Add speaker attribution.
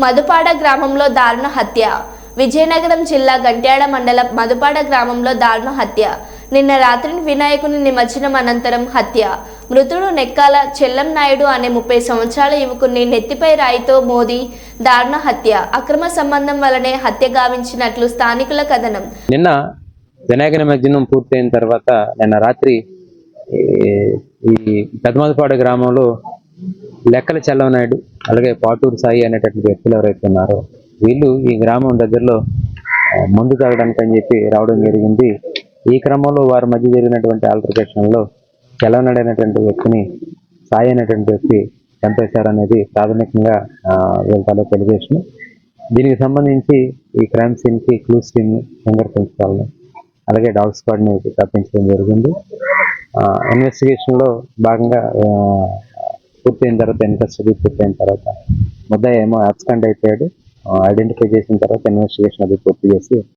Speaker 1: మధుపాడ గ్రామంలో దారుణ హత్య. విజయనగరం జిల్లా గంట్యాడ మండలం మధుపాడ గ్రామంలో దారుణ హత్య. నిన్న రాత్రిని వినాయకుని నిమజ్జనం అనంతరం హత్య. మృతుడు నెక్కాల చెల్లం నాయుడు అనే ముప్పై సంవత్సరాల యువకుని నెత్తిపై రాయితో మోది దారుణ హత్య. అక్రమ సంబంధం వలనే హత్య గావించినట్లు స్థానికుల కథనం.
Speaker 2: నిన్న వినాయక నిమజ్జనం పూర్తయిన తర్వాత నిన్న రాత్రి ఈ- ఈ గ్రామంలో లెక్కల చెల్లవనాయుడు అలాగే పాటూరు సాయి అనేటటువంటి వ్యక్తులు ఎవరైతే ఉన్నారో వీళ్ళు ఈ గ్రామం దగ్గరలో మందు తాగడానికి అని చెప్పి రావడం జరిగింది. ఈ క్రమంలో వారి మధ్య జరిగినటువంటి ఆల్టర్కేషన్లో చెల్లవనాయుడు అనేటువంటి వ్యక్తిని సాయి అనేటువంటి వ్యక్తి చంపేశారనేది ప్రాథమికంగా ఆ, వీళ్ళ తాలూకు ఎలిగేషన్ దీనికి సంబంధించి ఈ క్రైమ్ సీన్కి క్లూస్ ఫింగర్ ప్రింట్స్ అలాగే డాగ్ స్క్వాడ్ని తప్పించడం జరిగింది. ఇన్వెస్టిగేషన్లో భాగంగా పూర్తయిన తర్వాత ఇన్వెస్టిగేషన్ పూర్తయిన తర్వాత ముద్దాయి ఏమో అబ్స్కాండ్ అయిపోయాడు. ఐడెంటిఫై చేసిన తర్వాత ఇన్వెస్టిగేషన్ అది పూర్తి చేసి